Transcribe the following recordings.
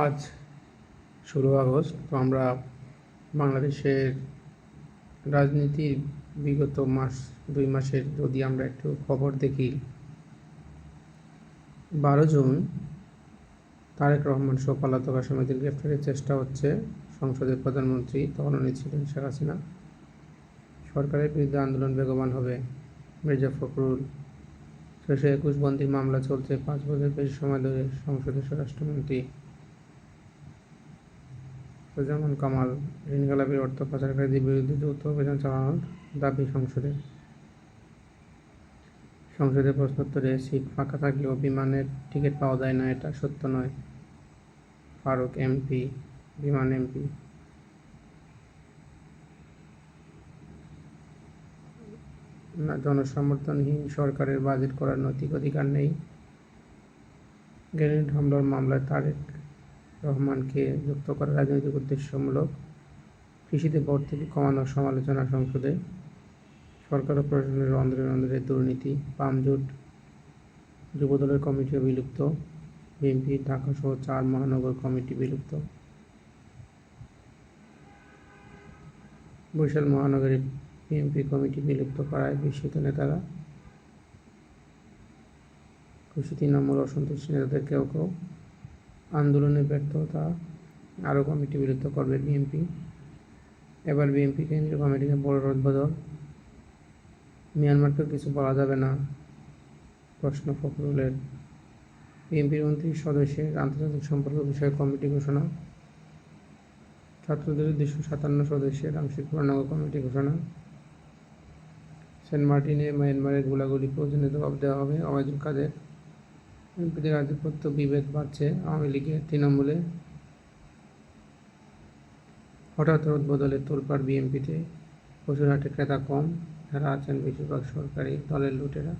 আজ ষোলো আগস্ট, তো আমরা বাংলাদেশের রাজনীতির বিগত মাস, দুই মাসের যদি আমরা একটু খবর দেখি, বারো জুন তারেক রহমান সহ পলাতক আসামিদের গ্রেফতারের চেষ্টা হচ্ছে সংসদের প্রধানমন্ত্রী তখন উনি ছিলেন শেখ হাসিনা। সরকারের বিরুদ্ধে আন্দোলন বেগবান হবে মির্জা ফখরুল। ছয়শো একুশ বন্দির মামলা চলছে, পাঁচ বছর বেশি সময় ধরে সংসদের স্বরাষ্ট্রমন্ত্রী জামান কামাল ঋণখেলাপির অর্থ পাচারকারীদের বিরুদ্ধে যৌথ অভিযান চালানোর দাবি সংসদে। সংসদে প্রশ্নোত্তরে সিট ফাঁকা থাকলেও বিমানের টিকিট পাওয়া যায় না, এটা সত্য নয়। Faruk MP, Biman MP. জনসমর্থনহীন সরকারের বাজেট করার নৈতিক অধিকার নেই। গ্রেনেড হামলার মামলায় তারেক রহমানকে যুক্ত করা রাজনৈতিক উদ্দেশ্যমূলক কৃষিতে ভর্তুকি কমানোর সমালোচনা সংসদে সরকার ও প্রশাসনের অন্দরে অন্দরে দুর্নীতি পামজোট যুবদলের কমিটিও বিলুপ্ত বিএনপি ঢাকা সহ চার মহানগর কমিটি বিলুপ্ত। বরিশাল মহানগরে বিএনপি কমিটি বিলুপ্ত করায় বিস্মিত নেতারা। খুশি তৃণমূল অসন্তুষ্ট নেতাদের কেউ কেউ আন্দোলনে ব্যর্থতা আরও কমিটি বিলুপ্ত করবে বিএনপি। এবার বিএনপি কেন্দ্রীয় কমিটিকে বড় রদবদল। মিয়ানমারকেও কিছু বলা যাবে না, প্রশ্ন ফখরুলের। বিএনপির উনত্রিশ সদস্যের আন্তর্জাতিক সম্পর্ক বিষয়ে কমিটি ঘোষণা। ছাত্রদের দুশো সাতান্ন সদস্যের আংশিক পূর্ণাঙ্গ কমিটি ঘোষণা। সেন্ট মার্টিনে মায়ানমারের গোলাগুলি প্রয়োজনে জবাব দেওয়া হবে অবায়দুল কাদের। এমপিদের আধিপত্য বিভেদ বাড়ছে আওয়ামী লীগের তৃণমূলে। হঠাৎ রদবদলে তোলপাড় বিএনপিতে পশুরহাটে ক্রেতা কম, যারা আছেন বেশিরভাগ সরকারি দলের লুটেরা।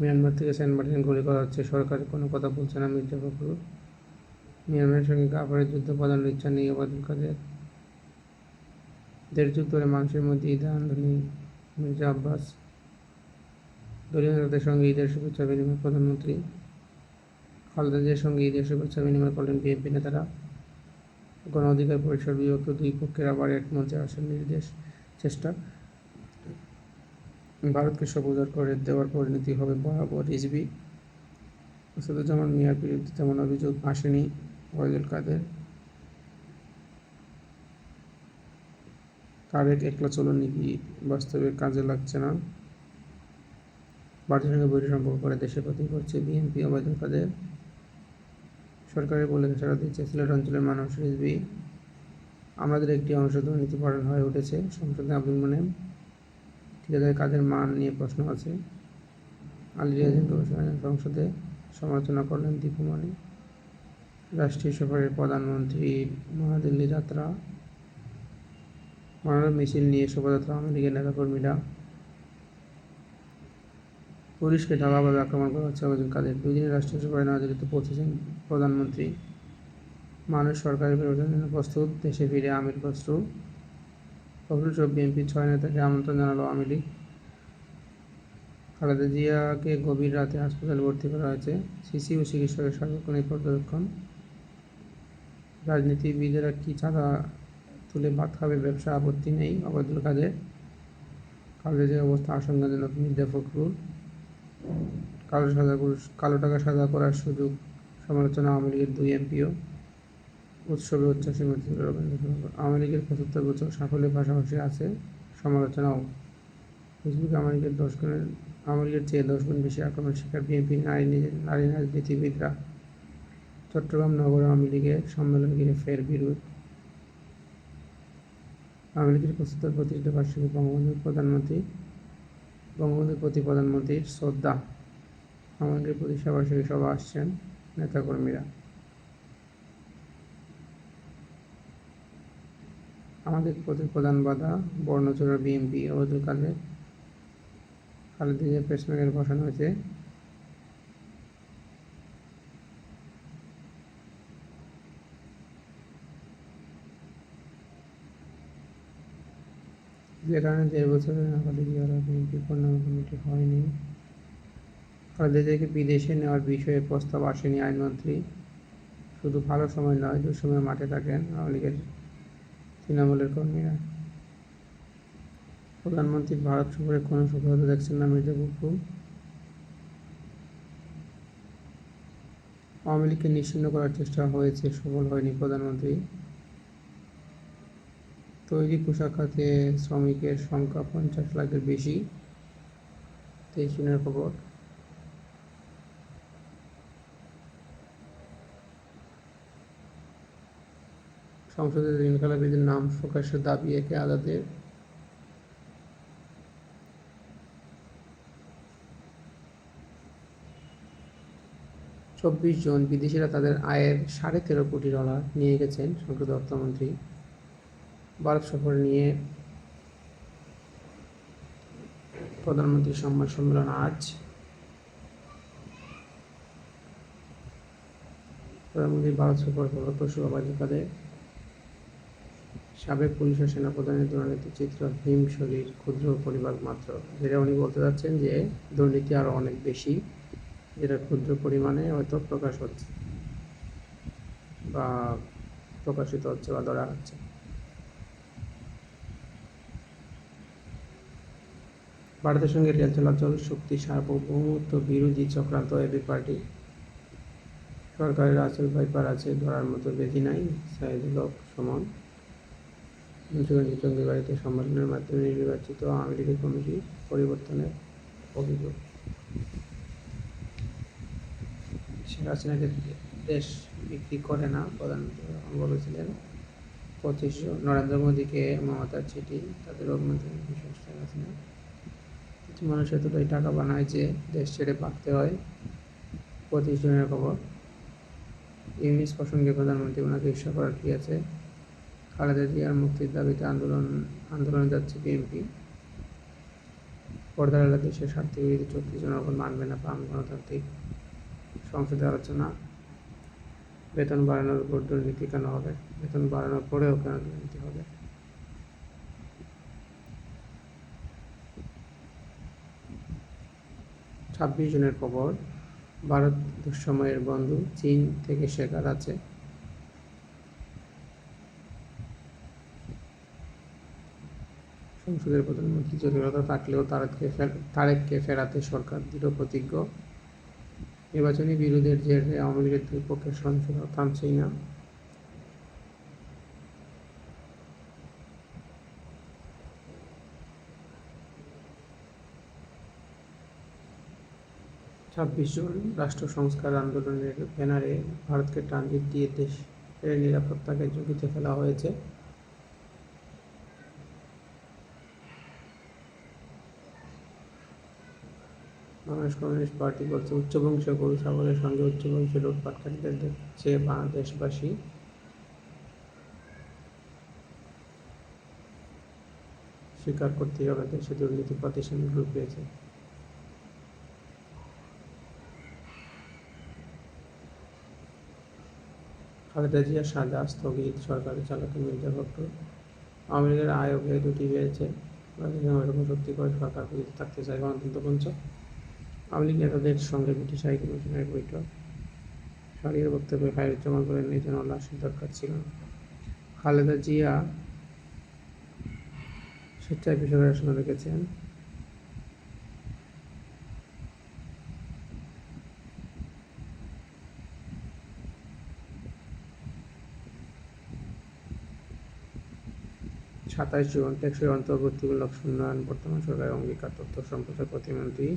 মিয়ানমার থেকে সেন্ট মার্টিন গুলি করা হচ্ছে, সরকার কোনো কথা বলছে না মির্জা ফখরুল। মিয়ানমারের সঙ্গে কাপড়ের যুদ্ধ বাঁধানোর ইচ্ছা নেই ওবায়দুল কাদের। দেড় যুগ ধরে মানুষের মধ্যে আন্দোলন মির্জা আব্বাস দলীয় নেতাদের সঙ্গে ঈদের শুভেচ্ছা বিনিময় প্রধানমন্ত্রী খালেদা জিয়ার সঙ্গে ঈদের শুভেচ্ছা বিনিময় করলেন বিএনপি নেতারা। গণ অধিকার পরিষদ বিভক্ত দুই পক্ষের আবার এক মঞ্চে আসার নির্দেশ, চেষ্টা। ভারতকে সবুজার করে দেওয়ার পরিণতি হবে ভয়াবহ রিজবি আসাদুজ্জামান মিয়ার বিরুদ্ধে তেমন অভিযোগ আসেনি ওয়াইদুল কাদের। তারেক একলা চলনীতি বাস্তবে কাজে লাগছে না। ভারতের সঙ্গে বৈরী সম্পর্ক করে দেশের প্রতি করছে বিএনপি ওবায়দুল কাদের সরকারের বলে সারা দিচ্ছে সিলেট অঞ্চলের মানুষ রিজবি আমাদের একটি অংশ দুর্নীতিপরায়ণ হয়ে উঠেছে, সংসদে আব্দুল মোনেম। ঠিকাদারি কাজের মান নিয়ে প্রশ্ন আছে। আলী রিয়াজিন সংসদে সমালোচনা করলেন দীপুমণি রাষ্ট্রীয় সফরের প্রধানমন্ত্রী মহাদিল্লি যাত্রা। মনোরম মিছিল নিয়ে শোভাযাত্রা আওয়ামী লীগের নেতাকর্মীরা পুলিশকে ঢালাভাবে আক্রমণ করা হচ্ছে অভিযোগ কাদের দুই দিনের রাষ্ট্রীয় সফরে নয়াদিল্লিতে পৌঁছেছেন প্রধানমন্ত্রী। মানুষ সরকারের বিরোধের জন্য প্রস্তুত, দেশে ফিরে আমির প্রস্তুত ফখরুল সহ বিএনপি ছয় নেতাকে আমন্ত্রণ জানালো আওয়ামী লীগ। খালেদা জিয়াকে গভীর রাতে হাসপাতালে ভর্তি করা হয়েছে। সিসি ও চিকিৎসকের সার্বক্ষণিক পর্যবেক্ষণ। রাজনীতিবিদেরা কি চাঁদা তুলে ভাত খাবে? ব্যবসা আপত্তি নেই। অবৈধুল কাদের খালেদা জিয়ার অবস্থা আশঙ্কাজনক। মির্জা ফখরুল কালো সাদা কালো টাকা সাদা করার সুযোগ, সমালোচনা আওয়ামী লীগের দুই এমপিও, উৎসবে উচ্ছ্বাসে রবীন্দ্র আওয়ামী লীগের পঁচাত্তর বছর সাফল্যের পাশাপাশি আছে সমালোচনাও। ফেসবুকে আওয়ামী লীগের দশ গুণের, আওয়ামী লীগের চেয়ে দশ গুণ বেশি আক্রমণ শিকার বিএনপি নারী নারী রাজনীতিবিদরা। চট্টগ্রাম নগর আওয়ামী লীগের সম্মেলন ঘিরে ফের বিরোধ। আওয়ামী লীগের পঁচাত্তর প্রতিষ্ঠা বার্ষিকী বঙ্গবন্ধুর প্রধানমন্ত্রী বঙ্গবন্ধুর প্রতি প্রধানমন্ত্রীর শ্রদ্ধা। আমাদের প্রতি সরাসরি সব আসছেন নেতাকর্মীরা। আমাদের প্রতি প্রধান বাধা বর্ণচোরা বিএনপি অবদুল কালে প্রেস প্রেসমেকার বসানো হয়েছে। যে কারণে দেড় খালেদা জিয়ারা বিএনপি পূর্ণাঙ্গ কমিটি হয়নি। খালেদা জিয়াকে বিদেশে নেওয়ার বিষয়ে প্রস্তাব আসেনি আইনমন্ত্রী। শুধু ভালো সময় নয়, দুঃসময় মাঠে থাকেন আওয়ামী লীগের তৃণমূলের কর্মীরা। প্রধানমন্ত্রী ভারত সফরে কোনো সফলতা দেখছেন না মির্জা ফখরুল আওয়ামী লীগকে নিশ্চিন্ন করার চেষ্টা হয়েছে, সফল হয়নি প্রধানমন্ত্রী। তৈরি পোশাক খাতে শ্রমিকের সংখ্যা পঞ্চাশ লাখের বেশি। তেইশ জনের খবর। সংসদে ঋণখেলা বিধির নাম প্রকাশের দাবি একে আজাদের চব্বিশ জন বিদেশিরা তাদের আয়ের সাড়ে তেরো কোটি ডলার নিয়ে গেছেন সংসদ অর্থমন্ত্রী। ভারত সফর নিয়ে প্রধানমন্ত্রী সংবাদ সম্মেলন আজ। প্রধানমন্ত্রী ভারত সফর পশু বাজিকাদের সাবেক পুলিশ ও সেনাপ্রধানের দুর্নীতির চিত্র হিমশরীর ক্ষুদ্র পরিবার মাত্র। যেটা উনি বলতে চাচ্ছেন যে, দুর্নীতি আরও অনেক বেশি, যেটা ক্ষুদ্র পরিমাণে হয়তো প্রকাশ হচ্ছে বা প্রকাশিত হচ্ছে বা ধরা হচ্ছে। ভারতের সঙ্গে রেল চলাচল, শক্তি, সার্বভৌমত্ব, বিরোধী চক্রান্ত, এবি পার্টি। সরকারের আচল ভাইপার আছে ধরার মতো বেদি নাই সাইদুল সমান। জঙ্গিবাড়িতে সম্মেলনের মাধ্যমে নির্বাচিত আওয়ামী লীগের কমিটি পরিবর্তনের অভিযোগ। শেখ হাসিনাকে দেশ বিক্রি করে না, প্রধানমন্ত্রী বলেছিলেন। পঁচিশ নরেন্দ্র মোদীকে মমতার চিঠি, তাদের অভ্যন্তরীণ বিষয় মানুষ এতটাই টাকা বানায় যে দেশ ছেড়ে পাকতে হয়। পঁচিশ জনের খবর। ইংলিশ প্রসঙ্গে প্রধানমন্ত্রী ওনাকে ঈর্ষা করার কি আছে? খালেদা জিয়ার মুক্তির দাবিতে আন্দোলন, আন্দোলনে যাচ্ছে বিএনপি। পর্দার এলাকা দেশের স্বার্থে বিরোধী চুক্তি জনগণ মানবে না বাম গণতান্ত্রিক সংসদে আলোচনা। বেতন বাড়ানোর উপর দুর্নীতি কেন হবে? বেতন বাড়ানোর পরেও কেন দুর্নীতি হবে? ছাব্বিশ জনের খবর ভারত দুঃসময়ের বন্ধু, চীন থেকে শেখার আছে। সংসদের প্রধানমন্ত্রী জটিলতা থাকলেও তারেককে তারেককে ফেরাতে সরকার দৃঢ় প্রতিজ্ঞ। নির্বাচনী বিরোধের জেরে আওয়ামী লীগের দুই পক্ষের সহিংসতা থামছেই না। ছাব্বিশ জুন রাষ্ট্র সংস্কার আন্দোলনের ব্যানারে ভারতকে ট্রানজিট দিয়ে দেশের নিরাপত্তাকে ঝুঁকিতে ফেলা হয়েছে। বাংলাদেশ কমিউনিস্ট পার্টি বলছে উচ্চবংশীয় গরু, ছাগলের সঙ্গে উচ্চবংশীয় লুটপাটকারীদের দেখছে বাংলাদেশবাসী। স্বীকার করতেই হবে দেশে দুর্নীতি প্রাতিষ্ঠানিক রূপ পেয়েছে। খালেদা জিয়া সাজা স্থগিত সরকারি চালকের মির্জা ফখরুল। আওয়ামী লীগের আয় দুটি বেড়েছে। এরকম সত্যি করে সরকার থাকতে চায় গণতন্ত্র পঞ্চ আওয়ামী লীগ নেতাদের সঙ্গে ব্রিটিশ হাই কমিশনের বৈঠক। সারিয়ার বক্তব্যে খায়রুজ্জামান বলেন এই জন্য লাশের দরকার ছিল না। খালেদা জিয়া স্বেচ্ছায় পেশাদার আসনে রেখেছেন। সাতাশ জুন টেকসই অন্তর্বর্তীমূলক উন্নয়ন বর্তমান সরকারের অঙ্গীকার তথ্য সম্প্রচার প্রতিমন্ত্রী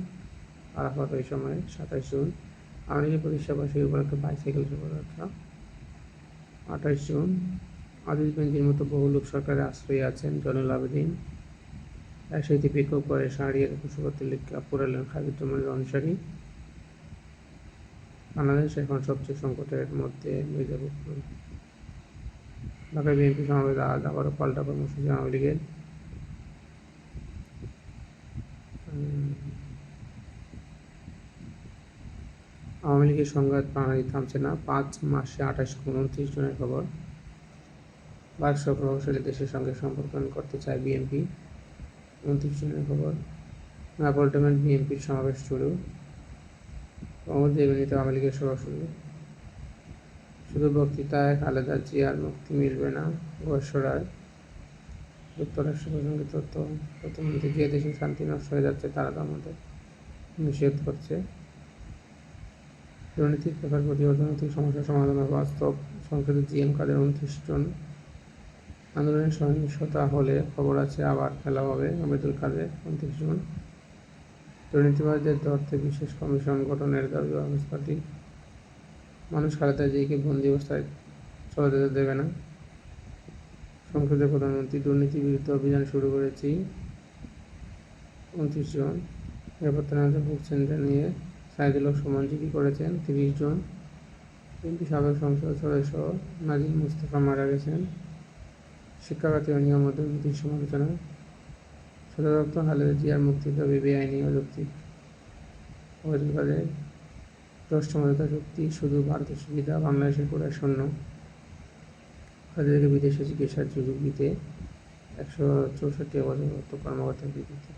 আরাফাত ওই সময় সাতাশ জুন। আওয়ামী লীগের প্রতিষ্ঠা বার্ষিকী উপলক্ষে বাইসাইকেল শোভাযাত্রা। আঠাশ জুন, আজিজ বেঞ্জির মতো বহু লোক সরকারের আশ্রয়ে আছেন জনুল আবেদিন। একসাথে বিক্ষোভ করে শাহরিয়ার কুশপতি লীগকে পুরালেন খাবিজুজ্জামানের অনুসারী বাংলাদেশ এখন সবচেয়ে সংকটের মধ্যে মির্জা ফখরুল ঢাকা বিএনপি সমাবেশ আজ আবারও পাল্টা কর্মসূচি আওয়ামী লীগের। আওয়ামী লীগের সংঘাত বাঙালি থামছে না। পাঁচ মাসে আঠাশ উনত্রিশ জনের খবর। বাক্স প্রভাবশালী দেশের সঙ্গে সম্পর্ক করতে চায় বিএনপি। উনত্রিশ জনের খবর। ন্যাপোল্টমেন্ট বিএনপির সমাবেশ শুরু। মোহাম্মদ এমনিতে আওয়ামী লীগের সরাসরি শুধু বক্তৃতায় খালেদা জিয়ার মুক্তি মিলবে না ঘোষরায় যুক্তরাষ্ট্র প্রসঙ্গে তথ্য প্রতিমন্ত্রী যে দেশে শান্তি নষ্ট হয়ে যাচ্ছে, তারা তার মধ্যে নিষেধ করছে। দুর্নীতির প্রকার প্রতি অর্থনৈতিক সমস্যার সমাধানের বাস্তব সংসদে জিএম কাদের উনত্রিশ জন আন্দোলনের সহিংসতা হলে খবর আছে, আবার খেলা হবে। আবেদুল কাদের উনত্রিশ জন। দুর্নীতিবাজদের ধরতে বিশেষ কমিশন গঠনের দাবি কংগ্রেস পার্টি মানুষ খালেদা জিয়াকে বন্দি অবস্থায় যেতে দেবে না। সংসদে প্রধানমন্ত্রী দুর্নীতি বিরুদ্ধে অভিযান শুরু করেছি। উনত্রিশ জন নিরাপত্তা নামে ভুগছেন নিয়ে। সাইদুল সমান জিডি করেছেন, তিরিশ জন। বিএনপি সাবেক সংসদ সদস্য নাজিম মুস্তফা মারা গেছেন। শিক্ষাখাতে অনিয়ম ও দুর্নীতির সমালোচনা। সদর দপ্তর খালেদা জিয়ার মুক্তির দাবি বেআইনি অযৌক্তিক কাজে দশ সমঝোতা চুক্তি শুধু ভারতের সুবিধা বাংলাদেশের করে শূন্য বিদেশে চিকিৎসার সুযোগ দিতে একশো চৌষট্টি অবসরপ্রাপ্ত কর্মকর্তার বিরুদ্ধে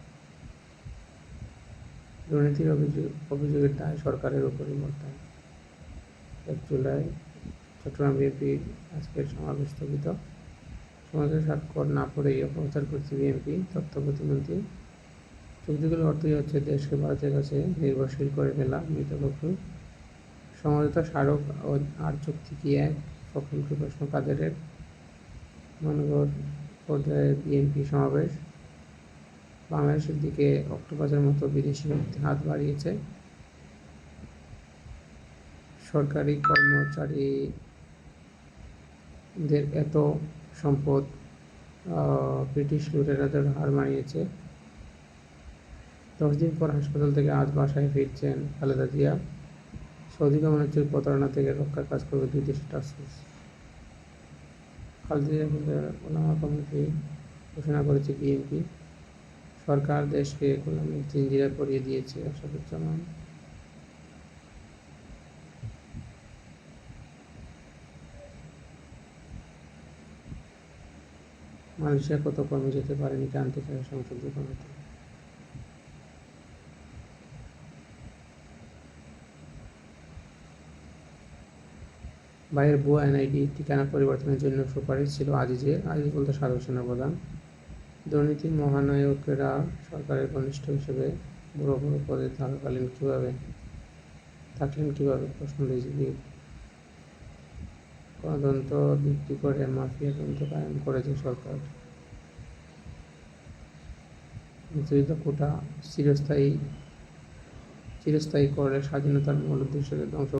দুর্নীতির অভিযোগ, অভিযোগের দায় সরকারের উপরই বর্তায় এক জুলাই চট্টগ্রাম বিএনপি আজকের সমাবেশ স্থগিত। সমাজের স্বাক্ষর না পড়েই অপপ্রচার করছে বিএনপি। তথ্য প্রতিমন্ত্রী চুক্তিগুলোর অর্থই হচ্ছে দেশকে ভারতের কাছে নির্ভরশীল করে ফেলা মৃতপক্ষ সমঝোতা স্মারক ও আর চুক্তি কি এক? ফখরুলকে প্রশ্ন কাদেরের মহানগর পর্যায়ে বিএনপি সমাবেশ। বাংলাদেশের দিকে অক্টোপাসের মতো বিদেশি শক্তি হাত বাড়িয়েছে। সরকারি কর্মচারীদের এত সম্পদ ব্রিটিশ লুটেরাদের হার মানিয়েছে। দশ দিন পর হাসপাতাল থেকে আজ বাসায় ফিরছেন খালেদা জিয়া। সৌদি গমনের প্রতারণা থেকে রক্ষার কাজ করবে দুই দেশের টাস্কফোর্স খালেদা জিয়া ওলামা কমিটি ঘোষণা করেছে বিএনপি সরকার দেশকে গোলামির জিঞ্জিরা দিয়েছে আসাদুজ্জামান। মালয়েশিয়া কত কমে যেতে পারেনি জানতে চায় সংসদীয় কমিটি ভাইয়ের ভুয়া এনআইডি ঠিকানা পরিবর্তনের জন্য সুপারিশ ছিল আজিজের। আজিজ বলতে সাধক সেনা প্রধান। দুর্নীতির মহানায়কেরা সরকারের ঘনিষ্ঠ হিসেবে বড় বড় পদে থাকাকালীন কীভাবে থাকলেন কীভাবে? প্রশ্ন রিজভি গণতন্ত্র বিক্রি করে মাফিয়া তন্ত্র কায়েম করেছে সরকার। মুক্তিযুদ্ধ কোটা চিরস্থায়ী চিরস্থায়ী করে স্বাধীনতার মূল উদ্দেশ্যকে ধ্বংস